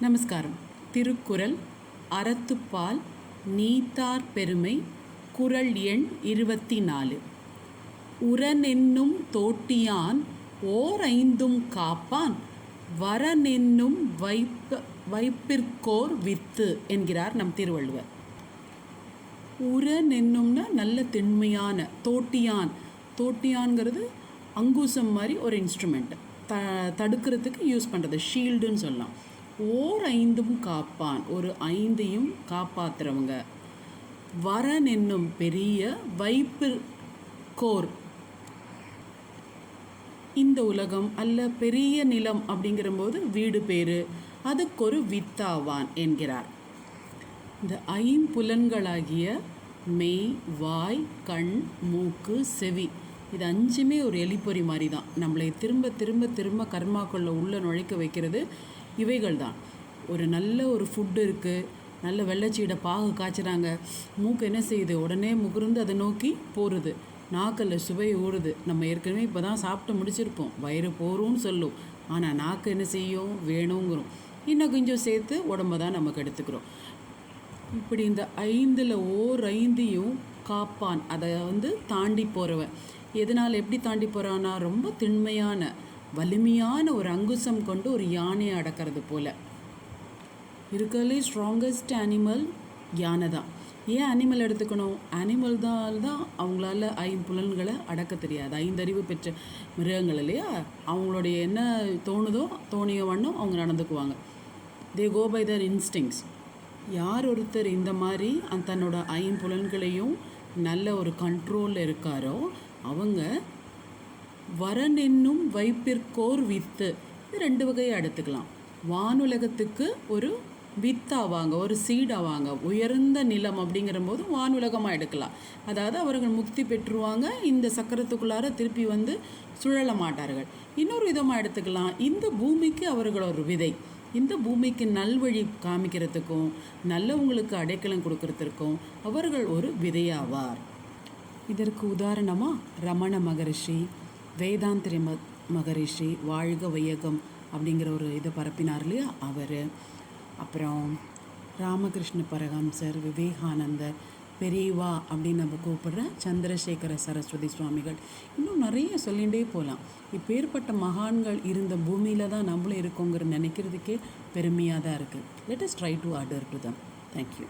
நமஸ்காரம். திருக்குறள் அறத்துப்பால் நீத்தார் பெருமை குறள் எண் இருபத்தி நாலு உரனென்னும் தோட்டியான் ஓர் ஐந்தும் காப்பான் வரனென்னும் வைப்ப வைப்பிற்கோர் வித்து என்கிறார் நம் திருவள்ளுவர். உரனென்னும்னா நல்ல திண்மையான தோட்டியான். தோட்டியான்ங்கிறது அங்கூசம் மாதிரி ஒரு இன்ஸ்ட்ருமெண்ட் த தடுக்கிறதுக்கு யூஸ் பண்ணுறது ஷீல்டுன்னு சொல்லலாம். ஓர் ஐந்தும் காப்பான். ஒரு ஐந்தையும் காப்பாத்துறவங்க. வரன் என்னும் பெரிய வைப்பு கோர். இந்த உலகம் அல்ல பெரிய நிலம் அப்படிங்கிறபோது வீடு பேரு அதுக்கொரு வித்தாவான் என்கிறார். இந்த ஐம்புலன்களாகிய மெய் வாய் கண் மூக்கு செவி இது அஞ்சுமே ஒரு எலிப்பொறி மாதிரி தான் நம்மளை திரும்ப திரும்ப திரும்ப கர்மாக்குள்ள உள்ளே நுழைக்க வைக்கிறது. இவைகள் தான் ஒரு நல்ல ஒரு ஃபுட்டு இருக்குது நல்ல வெள்ளச்சீடை பாகு காய்ச்சுறாங்க மூக்கு என்ன செய்யுது? உடனே முகர்ந்து அதை நோக்கி போகிறது நாக்கில் சுவை ஊறுது நம்ம ஏற்கனவே இப்போ தான் சாப்பிட்டு முடிச்சிருப்போம். வயிறு போகிறோம்னு சொல்லும். ஆனால் நாக்கு என்ன செய்யும்? வேணுங்கிறோம். இன்னும் கொஞ்சம் சேர்த்து உடம்ப தான் நமக்கு எடுத்துக்கிறோம் இப்படி இந்த ஐந்தில் ஓர் ஐந்தையும் காப்பான். அதை வந்து தாண்டி போகிறவன் எதனால் எப்படி தாண்டி போகிறான்னா ரொம்ப திண்மையான வலிமையான ஒரு அங்குசம் கொண்டு ஒரு யானையை அடக்கிறது போல். இருக்கிறதுலே ஸ்ட்ராங்கஸ்ட் அனிமல் யானை தான் ஏன் அனிமல் எடுத்துக்கணும்? அனிமல் தான் தான் அவங்களால ஐம்புலன்களை அடக்க தெரியாது. ஐந்தறிவு பெற்ற மிருகங்கள் இல்லையா? அவங்களுடைய என்ன தோணுதோ தோணிய வண்ணம் அவங்க நடந்துக்குவாங்க. தே கோ பை தர் இன்ஸ்டிங்ஸ் யார் ஒருத்தர் இந்த மாதிரி தன்னோட ஐம்புலன்களையும் நல்ல ஒரு கண்ட்ரோலில் இருக்காரோ அவங்க வரன் என்னும் வைப்பிற்கோர் வித்து. இது ரெண்டு வகையை எடுத்துக்கலாம். வானுலகத்துக்கு ஒரு வித்தாவாங்க ஒரு சீடாவாங்க உயர்ந்த நிலம் அப்படிங்கிற போது வானுலகமாக எடுக்கலாம். அதாவது அவர்கள் முக்தி பெற்றுருவாங்க இந்த சக்கரத்துக்குள்ளார திருப்பி வந்து சுழல மாட்டார்கள். இன்னொரு விதமாக எடுத்துக்கலாம். இந்த பூமிக்கு அவர்கள் ஒரு விதை. இந்த பூமிக்கு நல்வழி காமிக்கிறதுக்கும் நல்லவங்களுக்கு அடைக்கலம் கொடுக்கறதுக்கும் அவர்கள் ஒரு விதையாவார். இதற்கு உதாரணமாக ரமண மகரிஷி வேதாந்திரி ம மகரிஷி வாழ்க வையகம் அப்படிங்கிற ஒரு இதை பரப்பினார் இல்லையா? அவர். அப்புறம் ராமகிருஷ்ண பரகம்சர் விவேகானந்தர் பெரியவா அப்படின்னு நம்ம கூப்பிடுற சந்திரசேகர சரஸ்வதி சுவாமிகள். இன்னும் நிறைய சொல்லிகிட்டே போகலாம் இப்பேற்பட்ட மகான்கள் இருந்த பூமியில் தான் நம்மளும் இருக்கோங்கிற நினைக்கிறதுக்கே பெருமையாக தான் இருக்குது let us try to order to them thank you